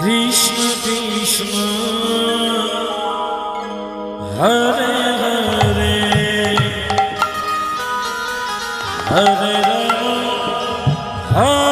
Krishna Krishna હરે હરે હરે હરે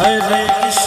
哎哎哎！